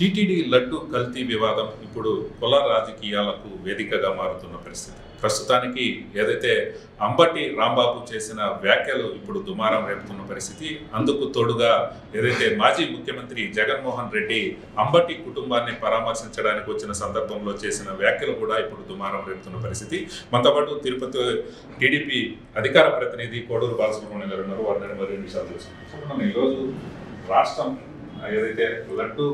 TTD laddu కల్తీ వివాదం ఇప్పుడు కుల రాజకీయాలకు వేదికగా మారుతున్న పరిస్థితి. ప్రస్తుతానికి ఏదైతే అంబటి రాంబాబు చేసిన వ్యాఖ్యలు ఇప్పుడు దుమారం రేపుతున్న పరిస్థితి అందుకు తోడుగా ఏదైతే మాజీ ముఖ్యమంత్రి జగన్మోహన్ రెడ్డి అంబటి కుటుంబాన్ని పరామర్శించడానికి వచ్చిన సందర్భంలో చేసిన వ్యాఖ్యలు కూడా ఇప్పుడు దుమారం రేపుతున్న పరిస్థితి. మనతో పాటు తిరుపతి టీడీపీ అధికార ప్రతినిధి కోడూరు బాలసుబ్రహ్మణ్యం గారు ఉన్నారు. వారిని మరి రెండు విషయాలు చూసుకుంటున్నాం ఈరోజు రాష్ట్రం ఏదైతే లడ్డు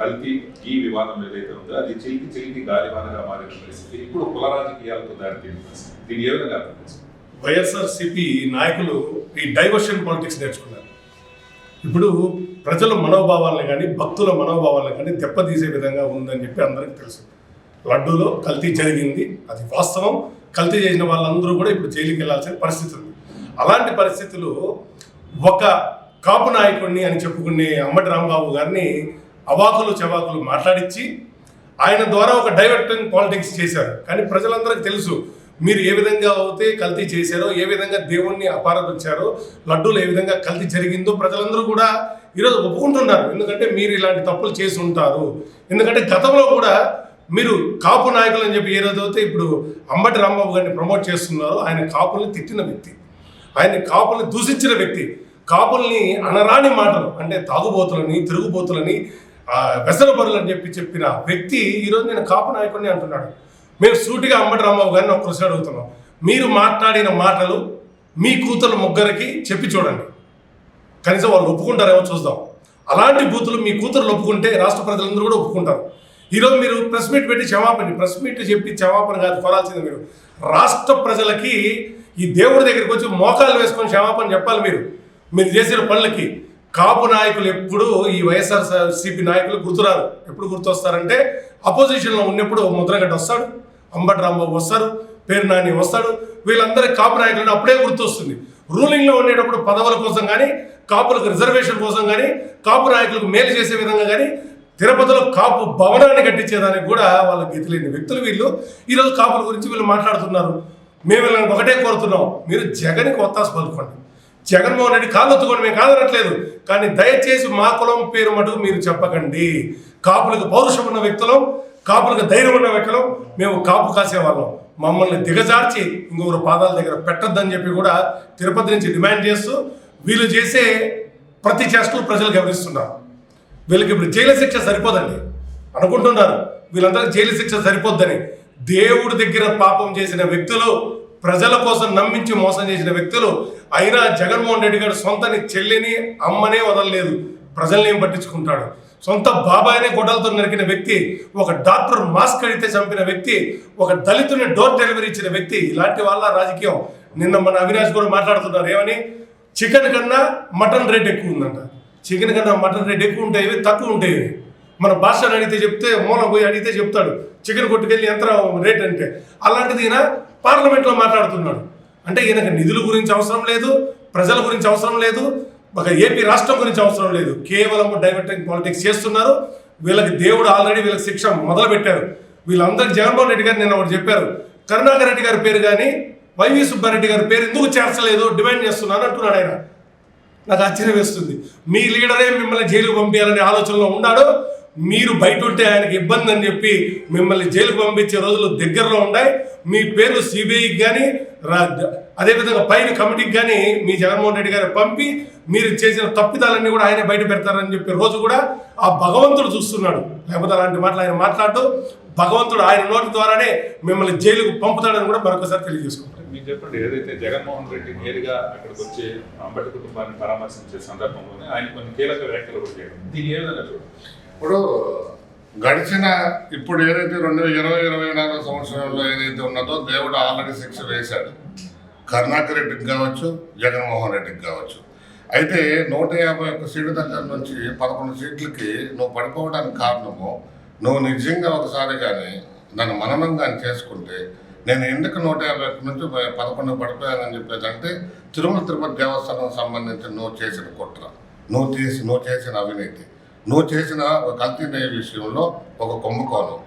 కల్తీ ఈ వివాదం ఏదైతే ఉందో అది చిలికి చిలికి గాలివానగా మారిన పరిస్థితి. ఇప్పుడు కుల రాజకీయాలకు దారితీసిన దీన్ని ఏ విధంగా అర్థం వైఎస్ఆర్సిపి నాయకులు ఈ డైవర్షన్ పాలిటిక్స్ నేర్చుకున్నారు. ఇప్పుడు ప్రజల మనోభావాలను కానీ భక్తుల మనోభావాలను కానీ దెబ్బతీసే విధంగా ఉందని చెప్పి అందరికీ తెలుసు. లడ్డూలో కల్తీ జరిగింది. అది వాస్తవం. కల్తీ చేసిన వాళ్ళందరూ కూడా ఇప్పుడు జైలుకి వెళ్ళాల్సిన పరిస్థితి ఉంది. అలాంటి పరిస్థితులు ఒక కాపు నాయకుడిని అని చెప్పుకునే అమ్మటి రాంబాబు గారిని అవాకులు చవాకులు మాట్లాడించి ఆయన ద్వారా ఒక డైవర్టింగ్ పాలిటిక్స్ చేశారు. కానీ ప్రజలందరికీ తెలుసు మీరు ఏ విధంగా అయితే కల్తీ చేశారో ఏ విధంగా దేవుణ్ణి అపారదించారో లడ్డూలు ఏ విధంగా కల్తీ జరిగిందో ప్రజలందరూ కూడా ఈరోజు ఒప్పుకుంటున్నారు. ఎందుకంటే మీరు ఇలాంటి తప్పులు చేసి ఉంటారు. ఎందుకంటే గతంలో కూడా మీరు కాపు నాయకులు అని చెప్పి ఏ అయితే ఇప్పుడు అంబటి రాంబాబు గారిని ప్రమోట్ చేస్తున్నారో ఆయన కాపుల్ని తిట్టిన వ్యక్తి. ఆయన కాపుల్ని దూషించిన వ్యక్తి. కాపుల్ని అనరాని మాటలు అంటే తాగుబోతులని తిరుగుబోతులని ఆ, వ్యసనపరులు అని చెప్పి చెప్పిన వ్యక్తి ఈరోజు నేను కాపు నాయకుడిని అంటున్నాడు. మేము సూటిగా అమ్మటి రాంబాబు గారిని ఒక ప్రశ్న అడుగుతున్నాం. మీరు మాట్లాడిన మాటలు మీ కూతురు ముగ్గురికి చెప్పి చూడండి. కనీసం వాళ్ళు ఒప్పుకుంటారేమో చూద్దాం. అలాంటి బూతులు మీ కూతురు ఒప్పుకుంటే రాష్ట్ర ప్రజలందరూ కూడా ఒప్పుకుంటారు. ఈరోజు మీరు ప్రెస్ మీట్ పెట్టి క్షమాపణ ప్రెస్ మీట్ చెప్పి క్షమాపణ కాదు కోరాల్సింది మీరు. రాష్ట్ర ప్రజలకి ఈ దేవుడి దగ్గరికి వచ్చి మోకాలు వేసుకొని క్షమాపణ చెప్పాలి మీరు. మీరు చేసిన పనులకి కాపు నాయకులు ఎప్పుడు ఈ వైఎస్ఆర్ సిపి నాయకులు గుర్తురారు. ఎప్పుడు గుర్తొస్తారంటే అపోజిషన్లో ఉన్నప్పుడు ముద్రగడ్డ వస్తాడు అంబటి రాంబాబు వస్తారు పేరు నాని వస్తాడు వీళ్ళందరి కాపు నాయకులను అప్పుడే గుర్తొస్తుంది. రూలింగ్లో ఉండేటప్పుడు పదవుల కోసం కానీ కాపులకు రిజర్వేషన్ కోసం కానీ కాపు నాయకులకు మేలు చేసే విధంగా కానీ తిరుపతిలో కాపు భవనాన్ని కట్టించేదానికి కూడా వాళ్ళు గతిలేని వ్యక్తులు వీళ్ళు. ఈరోజు కాపుల గురించి వీళ్ళు మాట్లాడుతున్నారు. మేము వీళ్ళని ఒకటే కోరుతున్నాం. మీరు జగన్కి ఒత్తాసు పలుకోండి జగన్మోహన్ రెడ్డి కాళ్ళు మేము కాదనట్లేదు. కానీ దయచేసి మా కులం పేరు మటుకు మీరు చెప్పకండి. కాపులకు పౌరుషం ఉన్న వ్యక్తులం కాపులకు ధైర్యం ఉన్న వ్యక్తులం మేము కాపు కాసేవాళ్ళం మమ్మల్ని దిగజార్చి ఇంకొకరు పాదాల దగ్గర పెట్టొద్దని చెప్పి కూడా తిరుపతి నుంచి డిమాండ్ చేస్తూ వీళ్ళు చేసే ప్రతి చేష్టలు ప్రజలు గమనిస్తున్నారు. వీళ్ళకి ఇప్పుడు జైలు శిక్ష సరిపోదండి. అనుకుంటున్నారు. వీళ్ళందరికీ జైలు శిక్ష సరిపోద్దని. దేవుడి దగ్గర పాపం చేసిన వ్యక్తులు ప్రజల కోసం నమ్మించి మోసం చేసిన వ్యక్తులు అయినా జగన్మోహన్ రెడ్డి గారు సొంతని చెల్లిని అమ్మనే వదలలేదు. ప్రజల్ని ఏం పట్టించుకుంటాడు? సొంత బాబాయినే గొడవలతో నరికిన వ్యక్తి ఒక డాక్టర్ మాస్క్ అడిగితే చంపిన వ్యక్తి ఒక దళితుని డోర్ డెలివరీ ఇచ్చిన వ్యక్తి ఇలాంటి వాళ్ళ రాజకీయం. నిన్న మన అవినాష్ కూడా మాట్లాడుతున్నారు. ఏమని? చికెన్ కన్నా మటన్ రేట్ ఎక్కువ ఉందంట. చికెన్ కన్నా మటన్ రేట్ ఎక్కువ ఉంటాయి తక్కువ ఉంటాయి మన భాషను అడిగితే చెప్తే మూలం పోయి అడిగితే చెప్తాడు. చికెన్ కొట్టుకెళ్ళి ఎంత రేట్ అంటే. అలాంటిది ఈయన పార్లమెంట్లో మాట్లాడుతున్నాడు. అంటే ఈయనకు నిధుల గురించి అవసరం లేదు ప్రజల గురించి అవసరం లేదు ఒక ఏపీ రాష్ట్రం గురించి అవసరం లేదు. కేవలం డైవర్టింగ్ పాలిటిక్స్ చేస్తున్నారు. వీళ్ళకి దేవుడు ఆల్రెడీ వీళ్ళకి శిక్ష మొదలు పెట్టారు వీళ్ళందరికీ జగన్మోహన్ రెడ్డి గారు నిన్న ఒకటి చెప్పారు. కరుణాకర్ రెడ్డి గారి పేరు కానీ వైవి సుబ్బారెడ్డి గారి పేరు ఎందుకు చేర్చలేదు డిమాండ్ చేస్తున్నాను అంటున్నాడు ఆయన. నాకు ఆశ్చర్యం వేస్తుంది. మీ లీడరే మిమ్మల్ని జైలుకు పంపించాలనే ఆలోచనలో ఉన్నాడు. మీరు బయట ఉంటే ఆయనకి ఇబ్బంది అని చెప్పి మిమ్మల్ని జైలుకు పంపించే రోజులు దగ్గరలో ఉన్నాయి. మీ పేరు సిబిఐకి కానీ అదేవిధంగా పైన కమిటీకి కానీ మీ జగన్మోహన్ రెడ్డి గారు పంపి మీరు చేసిన తప్పిదాలన్నీ కూడా ఆయన బయట పెడతారని చెప్పి రోజు కూడా ఆ భగవంతుడు చూస్తున్నాడు. లేకపోతే అలాంటి మాటలు ఆయన మాట్లాడుతూ భగవంతుడు ఆయన నోటి ద్వారానే మిమ్మల్ని జైలుకు పంపుతాడని కూడా మరొకసారి తెలియజేసుకుంటారు మీరు చెప్పండి ఏదైతే జగన్మోహన్ రెడ్డి నేరుగా అక్కడికి వచ్చి అంబటి కుటుంబాన్ని పరామర్శించే సందర్భంలోనే ఆయన కొన్ని కీలక వ్యాఖ్యలు కూడా చేయడం. దీని ఏ విధంగా చూడండి ఇప్పుడు గడిచిన ఇప్పుడు ఏదైతే రెండు వేల ఇరవై ఇరవై నాలుగు సంవత్సరంలో ఏదైతే ఉన్నదో దేవుడు ఆల్రెడీ శిక్ష వేశాడు. కరుణాకర్ రెడ్డికి కావచ్చు జగన్మోహన్ రెడ్డికి కావచ్చు. అయితే నూట యాభై ఒక్క సీటు దగ్గర నుంచి పదకొండు సీట్లకి నువ్వు పడిపోవడానికి కారణము నువ్వు నిజంగా ఒకసారి కానీ నన్ను మననం కానీ చేసుకుంటే నేను ఎందుకు నూట యాభై ఒక్క నుంచి పదకొండు పడిపోయానని చెప్పేది అంటే తిరుమల తిరుపతి దేవస్థానం సంబంధించి నువ్వు చేసిన కుట్ర. నువ్వు చేసి నువ్వు చేసిన అవినీతి. నువ్వు చేసిన ఒక కల్తీ విషయంలో ఒక కుంభకోణం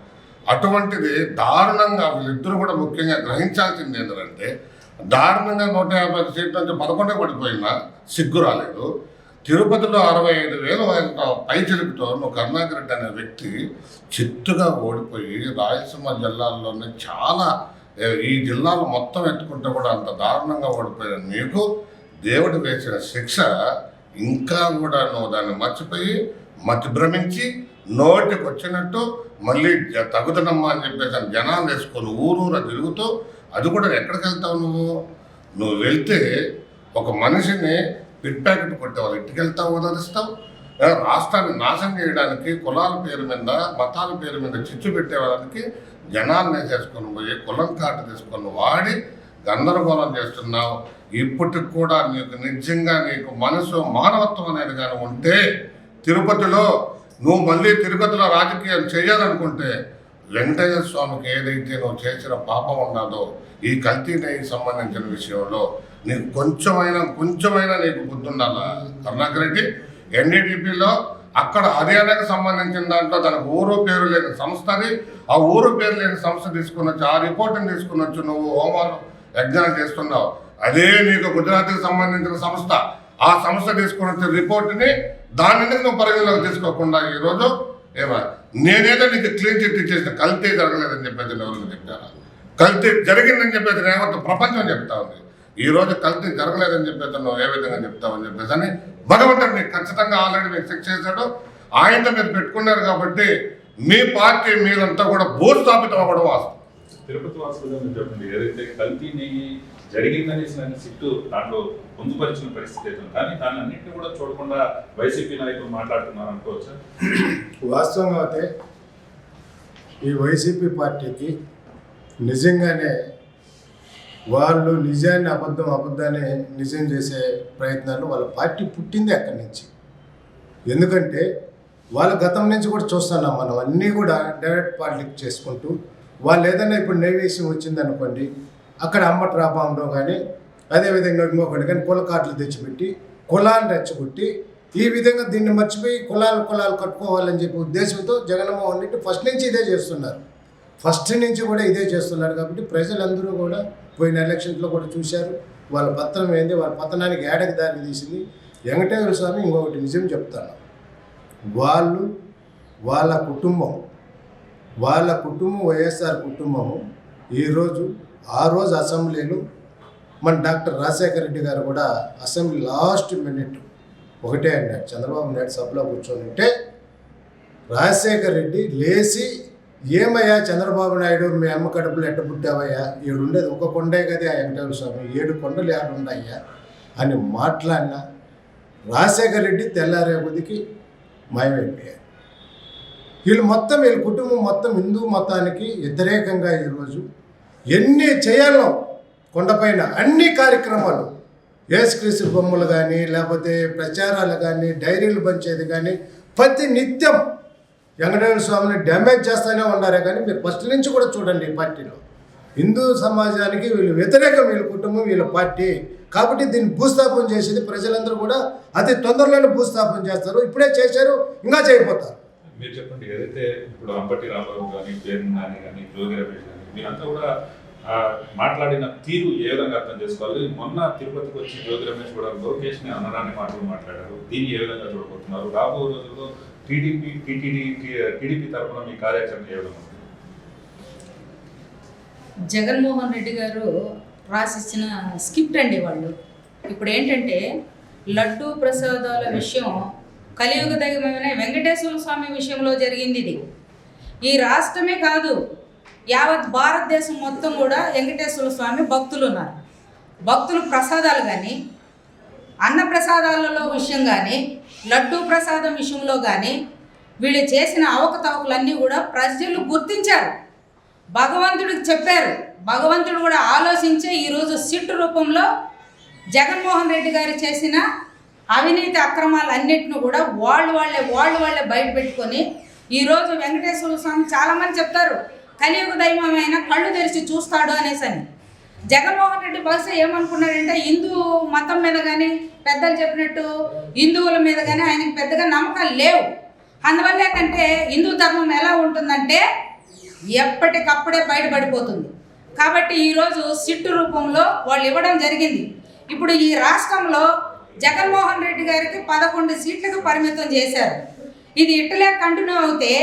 అటువంటిది దారుణంగా వీళ్ళిద్దరూ కూడా ముఖ్యంగా గ్రహించాల్సింది ఏంటంటే దారుణంగా నూట యాభై సీట్ల నుంచి పదకొండే పడిపోయినా సిగ్గు రాలేదు. తిరుపతిలో అరవై ఐదు వేల పైచిలుకుతో నువ్వు కరుణాకర్ రెడ్డి అనే వ్యక్తి చిత్తుగా ఓడిపోయి రాయలసీమ జిల్లాల్లోనే చాలా ఈ జిల్లాలు మొత్తం ఎత్తుకుంటే కూడా అంత దారుణంగా ఓడిపోయిన నీకు దేవుడు వేసిన శిక్ష ఇంకా కూడా నువ్వు దాన్ని మర్చిపోయి మతి భ్రమించి నోటికి వచ్చినట్టు మళ్ళీ జ- తగుదనమ్మా అని చెప్పేసి జనాలు వేసుకొని ఊరూర తిరుగుతూ అది కూడా ఎక్కడికి వెళ్తావు నువ్వు? నువ్వు వెళ్తే ఒక మనిషిని పిట్ ప్యాకెట్ కొట్టేవాళ్ళు ఇంటికి వెళ్తావు వదిలిస్తావు రాష్ట్రాన్ని నాశనం చేయడానికి కులాల పేరు మీద మతాల పేరు మీద చిచ్చు పెట్టే వాళ్ళకి జనాన్ని చేసుకొని పోయి కులం కార్డు తీసుకొని వాడి గందరగోళం చేస్తున్నావు. ఇప్పటికి కూడా నీకు నిజంగా నీకు మనసు మానవత్వం అనేది కానీ ఉంటే తిరుపతిలో నువ్వు మళ్ళీ తిరుపతిలో రాజకీయం చేయాలనుకుంటే వెంకటేశ్వర స్వామికి ఏదైతే నువ్వు చేసిన పాపం ఉన్నదో ఈ కల్తీ నెయ్యి సంబంధించిన విషయంలో నీకు కొంచెమైనా కొంచెమైనా నీకు గుర్తుండాలా కరుణాకర్ రెడ్డి ఎన్డీటీపీలో అక్కడ హర్యానాకు సంబంధించిన దాంట్లో తనకు ఊరు పేరు లేని సంస్థని ఆ ఊరు పేరు లేని సంస్థ తీసుకుని వచ్చి ఆ రిపోర్ట్ని తీసుకుని వచ్చి నువ్వు హోమాలు యజ్ఞాలు చేస్తున్నావు. అదే నీకు గుజరాత్కి సంబంధించిన సంస్థ. ఆ సంస్థ తీసుకుని వచ్చిన రిపోర్ట్ని దాని నువ్వు పరిగణలోకి తీసుకోకుండా ఈరోజు ఏమా నేనేదో నీకు క్లీన్ చిట్ ఇచ్చేసిన కల్తీ జరగలేదని చెప్పేది ఎవరికి చెప్పారా? కల్తీ జరిగిందని చెప్పేది రేవత్ ప్రపంచం చెప్తా ఉంది. ఈ రోజు కల్తీ జరగలేదని చెప్పేసి నువ్వు ఏ విధంగా చెప్తావని చెప్పేసి అని భగవంతుడు మీకు ఖచ్చితంగా ఆల్రెడీ మీకు శిక్ష చేశాడు. ఆయనతో మీరు పెట్టుకున్నారు కాబట్టి మీ పార్టీ మీరంతా కూడా భూస్థాపితం అవ్వడం వాస్తవం. తిరుపతి వాసులుగా మీరు చెప్పండి ఏదైతే కల్తీని నెయ్యి జరిగిందని సిట్టు దాంట్లో పొందుపరిచిన పరిస్థితి అయితే కానీ దాన్ని అన్నింటినీ కూడా చూడకుండా వైసీపీ నాయకులు మాట్లాడుతున్నారు అనుకోవచ్చా? వాస్తవంగా అయితే ఈ వైసీపీ పార్టీకి నిజంగానే వాళ్ళు నిజాన్ని అబద్ధం అబద్ధాన్ని నిజం చేసే ప్రయత్నాలు వాళ్ళ పార్టీ పుట్టింది అక్కడి నుంచి. ఎందుకంటే వాళ్ళ గతం నుంచి కూడా చూస్తున్నాం మనం. అన్నీ కూడా డైరెక్ట్ పాలిటిక్స్ చేసుకుంటూ వాళ్ళు ఏదైనా ఇప్పుడు నైవేద్యం వచ్చిందనుకోండి అక్కడ అమ్మట రాపంలో కానీ అదేవిధంగా ఇంకొకటి కానీ కుల కార్డులు తెచ్చిపెట్టి కులాన్ని రెచ్చగొట్టి ఈ విధంగా దీన్ని మర్చిపోయి కులాలు కులాలు కట్టుకోవాలని చెప్పి ఉద్దేశంతో జగన్మోహన్ రెడ్డి ఫస్ట్ నుంచి ఇదే చేస్తున్నారు. ఫస్ట్ నుంచి కూడా ఇదే చేస్తున్నారు కాబట్టి ప్రజలందరూ కూడా పోయిన ఎలక్షన్లో కూడా చూశారు. వాళ్ళ పత్రం ఏంది? వాళ్ళ పతనానికి ఏడకి దారి తీసింది. వెంకటేశ్వర స్వామి ఇంకొకటి నిజం చెప్తాను. వాళ్ళు వాళ్ళ కుటుంబం వాళ్ళ కుటుంబం వైఎస్ఆర్ కుటుంబము ఈరోజు ఆ రోజు అసెంబ్లీలో మన డాక్టర్ రాజశేఖర రెడ్డి గారు కూడా అసెంబ్లీ లాస్ట్ మినిట్ ఒకటే అన్నాడు. చంద్రబాబు నాయుడు సభలో కూర్చొని ఉంటే రాజశేఖర రెడ్డి లేచి ఏమయ్యా చంద్రబాబు నాయుడు మీ అమ్మ కడుపులు ఎట్ట పుట్టావయ్యా? ఉండేది ఒక కొండే కదా ఆ వెంకటేశ్వర స్వామి. ఏడు కొండలు ఏడు అని మాట్లాడిన రాజశేఖర రెడ్డి తెల్లారే కొద్దికి మాయమైపోయారు. వీళ్ళు మొత్తం వీళ్ళ కుటుంబం మొత్తం హిందూ మతానికి వ్యతిరేకంగా ఈరోజు ఎన్ని చేయాలో కొండపైన అన్ని కార్యక్రమాలు ఏసుక్రీస్తు బొమ్మలు కానీ లేకపోతే ప్రచారాలు కానీ డైరీలు పంచేది కానీ ప్రతి నిత్యం వెంకటేశ్వర స్వామిని డ్యామేజ్ చేస్తూనే ఉన్నారే కానీ మీరు ఫస్ట్ నుంచి కూడా చూడండి ఈ పార్టీలో. హిందూ సమాజానికి వీళ్ళు వ్యతిరేకం వీళ్ళ కుటుంబం వీళ్ళ పార్టీ. కాబట్టి దీన్ని భూస్థాపన చేసేది ప్రజలందరూ కూడా అతి తొందరలోనే భూస్థాపన చేస్తారు. ఇప్పుడే చేశారు ఇంకా చేయబోతారు. మీరు చెప్పండి ఏదైతే ఇప్పుడు అంబటి రామారావు కానీ జగన్ నాని కానీ జోగి రమేష్ కానీ మీరంతా కూడా మాట్లాడిన తీరు ఏ విధంగా అర్థం చేసుకోవాలి? మొన్న తిరుపతికి వచ్చి జ్యోతి రమేష్ కూడా లోకేష్ని అనరాని మాటలు మాట్లాడారు. దీన్ని ఏ విధంగా చూడబోతున్నారు? రాబో రోజుల్లో టీడీపీ టీటీడీ టీడీపీ తరఫున మీ కార్యాచరణ ఏ విధంగా జగన్మోహన్ రెడ్డి గారు రాసిచ్చిన స్క్రిప్ట్ అండి వాళ్ళు. ఇప్పుడు ఏంటంటే లడ్డు ప్రసాదాల విషయం కలియుగ దైవమైన వెంకటేశ్వర స్వామి విషయంలో జరిగింది ఇది. ఈ రాష్ట్రమే కాదు యావత్ భారతదేశం మొత్తం కూడా వెంకటేశ్వర స్వామి భక్తులు ఉన్నారు. భక్తులు ప్రసాదాలు కానీ అన్న ప్రసాదాలలో విషయం కానీ లడ్డు ప్రసాదం విషయంలో కానీ వీళ్ళు చేసిన అవకతవకలన్నీ కూడా ప్రజలు గుర్తించారు. భగవంతుడికి చెప్పారు. భగవంతుడు కూడా ఆలోచించే ఈరోజు సిట్టు రూపంలో జగన్మోహన్ రెడ్డి గారు చేసిన అవినీతి అక్రమాలన్నిటిని కూడా వాళ్ళు వాళ్ళే వాళ్ళు వాళ్ళే బయట పెట్టుకొని ఈరోజు వెంకటేశ్వర స్వామి చాలామంది చెప్తారు. కలియుగ దైవమైన కళ్ళు తెరిచి చూస్తాడు అనేసి అని. జగన్మోహన్ రెడ్డి బహుశా ఏమనుకున్నాడంటే హిందూ మతం మీద కానీ పెద్దలు చెప్పినట్టు హిందువుల మీద కానీ ఆయనకి పెద్దగా నమ్మకాలు లేవు. అందువల్ల ఏంటంటే హిందూ ధర్మం ఎలా ఉంటుందంటే ఎప్పటికప్పుడే బయటపడిపోతుంది. కాబట్టి ఈరోజు సిట్టు రూపంలో వాళ్ళు ఇవ్వడం జరిగింది. ఇప్పుడు ఈ రాష్ట్రంలో జగన్మోహన్ రెడ్డి గారికి పదకొండు సీట్లకు పరిమితం చేశారు. ఇది ఇట్టలే కంటిన్యూ అవుతే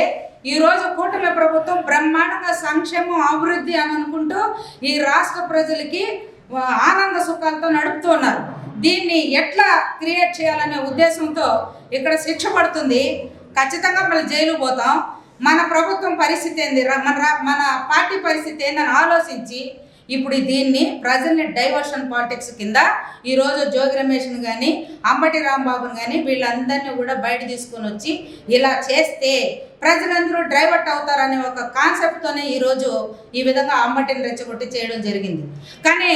ఈరోజు కూటమి ప్రభుత్వం బ్రహ్మాండంగా సంక్షేమం అభివృద్ధి అని అనుకుంటూ ఈ రాష్ట్ర ప్రజలకి ఆనంద సుఖాలతో నడుపుతున్నారు దీన్ని ఎట్లా క్రియేట్ చేయాలనే ఉద్దేశంతో ఇక్కడ శిక్ష పడుతుంది. ఖచ్చితంగా మన జైలు పోతాం. మన ప్రభుత్వం పరిస్థితి ఏంది? మన రా- మన పార్టీ పరిస్థితి ఏందని ఆలోచించి ఇప్పుడు దీన్ని ప్రజల్ని డైవర్షన్ పాలిటిక్స్ కింద ఈరోజు జోగి రమేష్ను కానీ అంబటి రాంబాబుని కానీ వీళ్ళందరినీ కూడా బయట తీసుకొని వచ్చి ఇలా చేస్తే ప్రజలందరూ డైవర్ట్ అవుతారనే ఒక కాన్సెప్ట్తోనే ఈరోజు ఈ విధంగా అంబటిని రెచ్చగొట్టి చేయడం జరిగింది. కానీ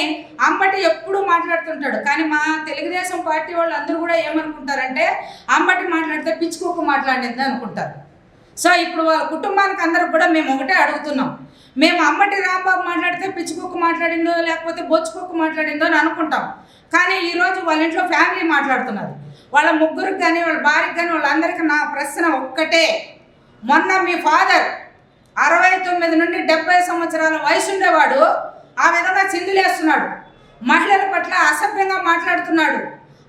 అంబటి ఎప్పుడూ మాట్లాడుతుంటాడు. కానీ మా తెలుగుదేశం పార్టీ వాళ్ళు అందరూ కూడా ఏమనుకుంటారంటే అంబటి మాట్లాడితే పిచ్చుకోకు మాట్లాడింది అనుకుంటారు. సో ఇప్పుడు వాళ్ళ కుటుంబానికి అందరికి కూడా మేము ఒకటే అడుగుతున్నాం. మేము అమ్మటి రాంబాబు మాట్లాడితే పిచ్చికుక్క మాట్లాడిందో లేకపోతే బొచ్చుకుక్క మాట్లాడిందో అని అనుకుంటాం. కానీ ఈరోజు వాళ్ళ ఇంట్లో ఫ్యామిలీ మాట్లాడుతున్నారు వాళ్ళ ముగ్గురికి కానీ వాళ్ళ భార్యకి కానీ వాళ్ళందరికీ నా ప్రశ్న ఒక్కటే. మొన్న మీ ఫాదర్ అరవై తొమ్మిది నుండి డెబ్బై సంవత్సరాల వయసు ఉండేవాడు ఆ విధంగా చిందులేస్తున్నాడు. మహిళల పట్ల అసభ్యంగా మాట్లాడుతున్నాడు.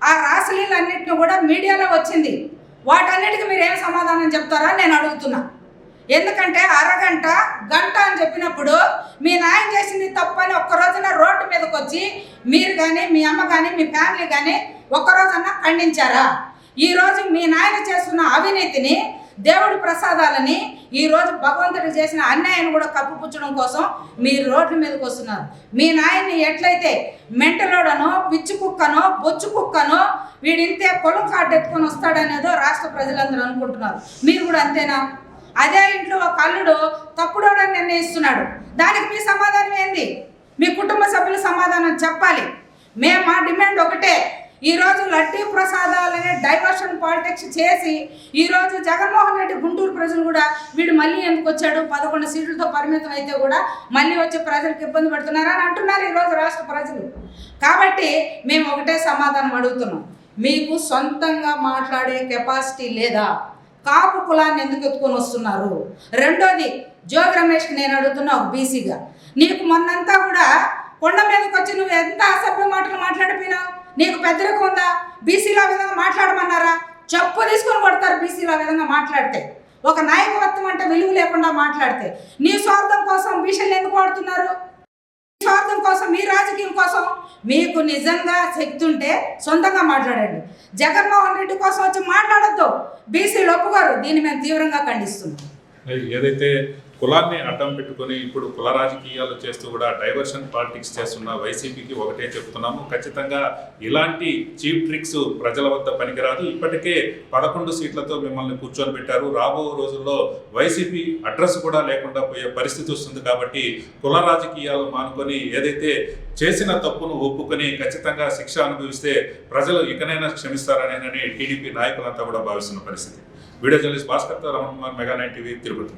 ఆ రాసలీలన్నింటినీ కూడా మీడియాలో వచ్చింది. వాటన్నిటికీ మీరు ఏం సమాధానం చెప్తారా నేను అడుగుతున్నా. ఎందుకంటే అరగంట గంట అని చెప్పినప్పుడు మీ నాయన చేసింది తప్పని ఒక్క రోజున రోడ్డు మీదకి వచ్చి మీరు కానీ మీ అమ్మ కానీ మీ ఫ్యామిలీ కానీ ఒక్కరోజన్నా ఖండించారా? ఈరోజు మీ నాయన చేస్తున్న అవినీతిని దేవుడి ప్రసాదాలని ఈరోజు భగవంతుడు చేసిన అన్యాయాన్ని కూడా కప్పుపుచ్చడం కోసం మీరు రోడ్ల మీదకి వస్తున్నారు. మీ నాయన్ని ఎట్లయితే మెంటలోడనో పిచ్చి కుక్కనో బొచ్చు కుక్కనో వీడింతే పొలం కార్డు ఎత్తుకొని వస్తాడనేదో రాష్ట్ర ప్రజలందరూ అనుకుంటున్నారు. మీరు కూడా అంతేనా? అదే ఇంట్లో ఒక అల్లుడు తప్పుడోడని నిర్ణయిస్తున్నాడు. దానికి మీ సమాధానం ఏంది? మీ కుటుంబ సభ్యులు సమాధానం చెప్పాలి. మేము మా డిమాండ్ ఒకటే. ఈరోజు లడ్డీ ప్రసాదాలనే డైవర్షన్ పాలిటిక్స్ చేసి ఈరోజు జగన్మోహన్ రెడ్డి గుంటూరు ప్రజలు కూడా వీడు మళ్ళీ ఎందుకు వచ్చాడు? పదకొండు సీట్లతో పరిమితం అయితే కూడా మళ్ళీ వచ్చి ప్రజలకు ఇబ్బంది పడుతున్నారని అంటున్నారు ఈరోజు రాష్ట్ర ప్రజలు. కాబట్టి మేము ఒకటే సమాధానం అడుగుతున్నాం. మీకు సొంతంగా మాట్లాడే కెపాసిటీ లేదా? కాపు కులాన్ని ఎందుకు ఎత్తుకొని వస్తున్నారు? రెండోది జోగి రమేష్కి నేను అడుగుతున్నా ఒక బీసీగా. నీకు మొన్నంతా కూడా కొండ మీదకి వచ్చి నువ్వు ఎంత అసభ్య మాటలు మాట్లాడిపోయినావు? నీకు పెద్దలకు ఉందా బీసీలో విధంగా మాట్లాడమన్నారా? చెప్పు తీసుకొని కొడతారు బీసీలో విధంగా మాట్లాడితే. ఒక నాయకత్వం అంటే విలువ లేకుండా మాట్లాడితే. నీ స్వార్థం కోసం బీసీలు ఎందుకు వాడుతున్నారు? మీ స్వార్థం కోసం మీ రాజకీయం కోసం మీకు నిజంగా శక్తి ఉంటే సొంతంగా మాట్లాడండి. జగన్మోహన్ రెడ్డి కోసం వచ్చి మాట్లాడద్దు. బీసీలు ఒప్పుకోరు. దీన్ని మేము తీవ్రంగా ఖండిస్తున్నాం. ఏదైతే కులాన్ని అడ్డం పెట్టుకొని ఇప్పుడు కుల రాజకీయాలు చేస్తూ కూడా డైవర్షన్ పాలిటిక్స్ చేస్తున్న వైసీపీకి ఒకటే చెప్తున్నాము. ఖచ్చితంగా ఇలాంటి చీప్ ట్రిక్స్ ప్రజల వద్ద పనికిరాదు. ఇప్పటికే పదకొండు సీట్లతో మిమ్మల్ని కూర్చొని పెట్టారు. రాబో రోజుల్లో వైసీపీ అడ్రస్ కూడా లేకుండా పోయే పరిస్థితి వస్తుంది కాబట్టి కుల రాజకీయాలు మానుకొని ఏదైతే చేసిన తప్పును ఒప్పుకొని ఖచ్చితంగా శిక్ష అనుభవిస్తే ప్రజలు ఇకనైనా క్షమిస్తారనేనని టీడీపీ నాయకులంతా కూడా భావిస్తున్న పరిస్థితి. Video journalist భాస్కర్తో Ramana Kumar mega nine TV Tirupati